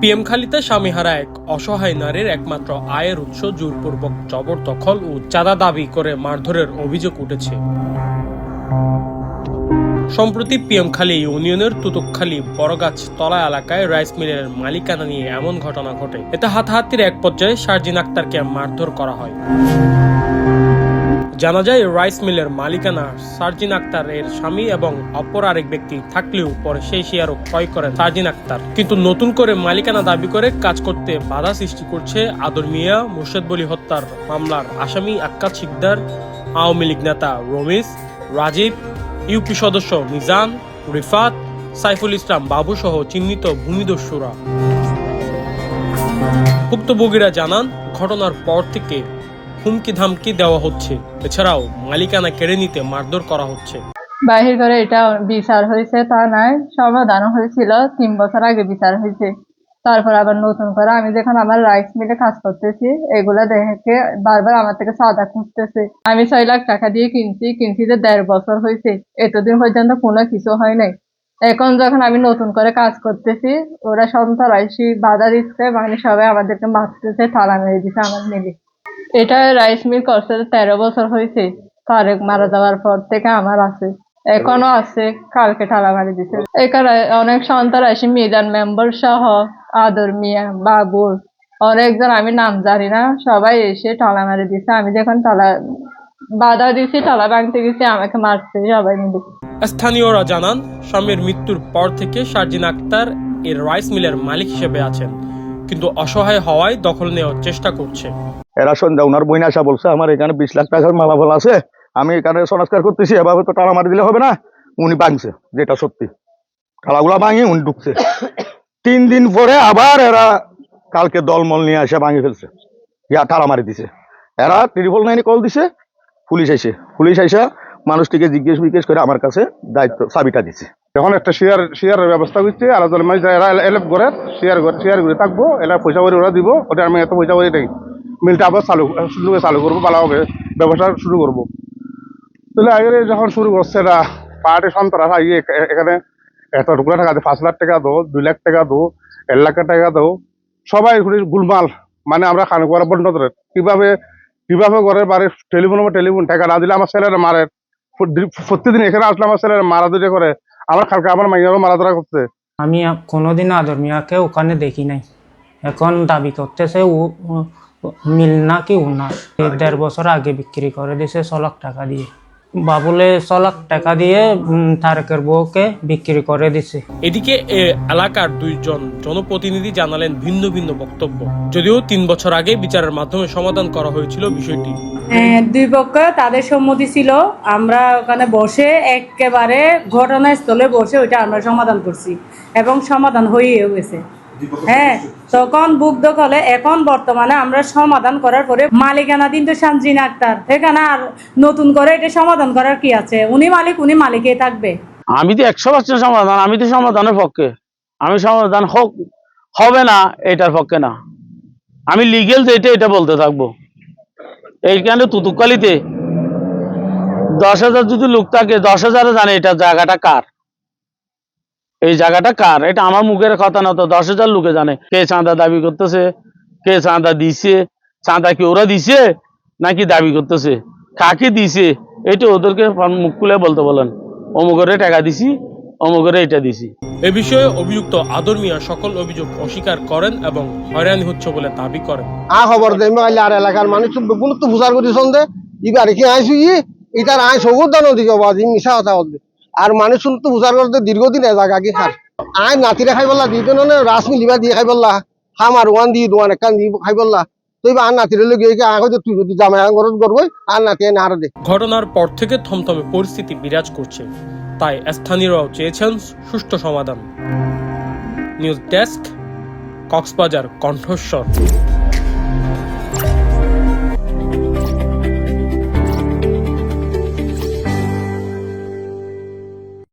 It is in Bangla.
পিএমখালিতে স্বামীহারা এক অসহায় নারীর একমাত্র আয়ের উৎস জোরপূর্বক জবরদখল ও চাঁদা দাবি করে মারধরের অভিযোগ উঠেছে। সম্প্রতি পিএমখালী ইউনিয়নের তুতুকখালী বড়গাছ তলা এলাকায় রাইস মিলের মালিকানা নিয়ে এমন ঘটনা ঘটে। এতে হাতাহাতির এক পর্যায়ে শারজিন আক্তারকে মারধর করা হয়। জানা যায়, রাইস মিলের মালিকানা সার্জিন আক্তার এর স্বামী এবং অপর আরেক ব্যক্তি থাকলেও পরে সেই শেয়ারও ক্রয় করেন সার্জিন আক্তার। কিন্তু নতুন করে মালিকানা দাবি করে কাজ করতে বাধা সৃষ্টি করছে আদর মিয়া মুর্শেদ বলি হত্যার মামলার আসামি আক্কাত শিকদার, আওয়ামী লীগ নেতা রমিজ, রাজীব, ইউপি সদস্য মিজান, রিফাত, সাইফুল ইসলাম বাবু সহ চিহ্নিত ভূমিদস্যুরা। ভুক্তভোগীরা জানান, ঘটনার পর থেকে হুমকি ধামকি দেওয়া হচ্ছে। এছাড়াও মালিকানা কেড়ে নিতে মারধর করা হচ্ছে। বাহির করে এটা বিচার হয়েছে, তা নয় সমাধান হয়েছিল, তিন বছর আগে বিচার হয়েছে। তারপর আবার নতুন করে আমি যখন আমার রাইস মিলে কাজ করতেছি, এগুলো দেখে বারবার আমার থেকে সাদা খুঁজতেছে। আমি ছয় লাখ টাকা দিয়ে কিনছি কিনছি যে দেড় বছর হয়েছে, এতদিন পর্যন্ত কোনো কিছু হয় নাই। এখন যখন আমি নতুন করে কাজ করতেছি, ওরা সন্ত্রাসী বাধা দিচ্ছে মানে সবাই আমাদেরকে মারতেছে তালা মেরে দিচ্ছে আমার মিলে এটা রাইস মিল করছে তেরো বছর হয়েছে, তারেক মারা যাওয়ার পর থেকে আমার আছে। এখনও আছে, কালকে ঠালা মারি দিছে এখানে অনেক সন্ত্রাসী মিজান মেম্বার সহ, আদর মিয়া, বাবুল। অনেকজন, আমি নাম জানি না, সবাই এসে টালা মারি দিছে। আমি যখন টালা বাধা দিছি টালা ভাঙতে গেছি, আমাকে মারছে, সবাই মিলে। স্থানীয়রা জানান, স্বামীর মৃত্যুর পর থেকে শারজিন আক্তার এর রাইস মিলের মালিক হিসেবে আছেন। কিন্তু অসহায় হওয়ায় দখল নেওয়ার চেষ্টা করছে। এরা সন্ধ্যা ওনার বইনা আসা বলছে আমার এখানে বিশ লাখ টাকার মালামাল আছে আমি এখানে সংস্কার করতেছি এভাবে তো টালা মারি দিলে হবে না উনি ভাঙছে যেটা সত্যি টালাগুলা ভাঙি উনি ঢুকছে তিন দিন পরে আবার এরা কালকে দলমল নিয়ে এসে ভাঙি ফেলছে ইয়া টালা মারি দিছে এরা ত্রিপল নাইনে কল দিছে পুলিশ আইসে পুলিশ আইসা মানুষটিকে জিজ্ঞেস জিজ্ঞেস করে আমার কাছে দায়িত্ব চাবিটা দিছে এখন একটা শেয়ার শেয়ারের ব্যবস্থা করছে আর দলের এরা এলেপ করে শেয়ার করে শেয়ার করে থাকব এরা পয়সা করে ওরা দিব ওটা আমি এত পয়সা করে নেই মিলটা আবার চালু শুরু চালু করব ভালো হবে, ব্যবসা শুরু করব। তাহলে আগে যখন শুরু করছে এরা পার্টি সন্ত্রাস আগে এখানে এত টুকরা টাকা দো, পাঁচ লাখ টাকা দো, দুই লাখ টাকা দো, এক লাখ টাকা দো, সবাই গুলমাল মানে আমরা খান করা বন্ধ করে, কীভাবে, কীভাবে করে বাড়ি টেলিফোন টেলিফোন টাকা না দিলে আমার ছেলেরা মারে। প্রতি- প্রতিদিন এখানে আসলে আমার ছেলেরা মারা দুটো করে, আমার খালকে আমার মাইয়ারও মারা ধরা করছে। আমি কোনোদিন আদর মিয়াকে ওখানে দেখি নাই। এখন দাবি করতেছে ও মিল নাকি উনার এই দেড় বছর আগে বিক্রি করে দিছে ছ লাখ টাকা দিয়ে। বাবুলে ছ লাখ টাকা দিয়ে তারেকের বউকে বিক্রি করে দিছে। এদিকে এলাকার দুইজন জনপ্রতিনিধি জানালেন ভিন্ন ভিন্ন বক্তব্য। যদিও তিন বছর আগে বিচারের মাধ্যমে সমাধান করা হয়েছিল বিষয়টি। হ্যাঁ, দুই পক্ষ তাদের সম্মতি ছিল আমরা ওখানে বসে একেবারে ঘটনাস্থলে বসে ওইটা আমরা সমাধান করছি এবং সমাধান হয়েও গেছে। হ্যাঁ তখন বুক দখলে এখন বর্তমানে আমরা সমাধান করার পরে মালিকানা দিন তো শামজিন আক্তার এখানে আর নতুন করে এটা সমাধান করার কি আছে? উনি মালিক উনি মালিকে থাকবে। আমি তো একশো পার্সেন্ট সমাধান আমি তো সমাধানের পক্ষে। আমি সমাধান হোক হবে না এটার পক্ষে না। আমি লিগেল যেটা এটা বলতে থাকব। এইখানে তুতুকালিতে দশ হাজার যদি লোক থাকে দশ হাজারে জানে এটা জায়গাটা কার। এই জায়গাটা কার? এটা আমার মুখের কথা না তো দশ হাজার লোকে জানে। কে চাঁদা দাবি করতেছে? কে চাঁদা দিছে? চাঁদা কি ওরা দিছে? নাকি দাবি করতেছে? কাকে দিছে? এটা ওদেরকে মুখ খুলে বলতে বলেন। অমুকরে টাকা দিছি অমুকরে এটা দিছি। এ বিষয়ে অভিযুক্ত আদর মিয়া সকল অভিযোগ অস্বীকার করেন এবং হয়রানি হচ্ছে বলে দাবি করেন। আ খবর দে মাইলে আর এলাকার মানুষ তো বুঝার করি সন্দে ইবার কি আইসু ই? ইটার আই সবুর দান দিকে বাজি মিশা কথা বলবে। আর মানুষ তো বুঝার করতে দীর্ঘদিন এ জায়গা কি খার আই নাতিরে খাই বললা দিতে নে রাস মিলিবা দিয়ে খাই বললা। হাম আর ওয়ান দি দোয়ান, একান দি খাই বললা। ঘটনার পর থেকে থমথমে পরিস্থিতি বিরাজ করছে। তাই স্থানীয়রাও চেয়েছেন সুষ্ঠু সমাধান। নিউজ ডেস্ক, কক্সবাজার কণ্ঠস্বর।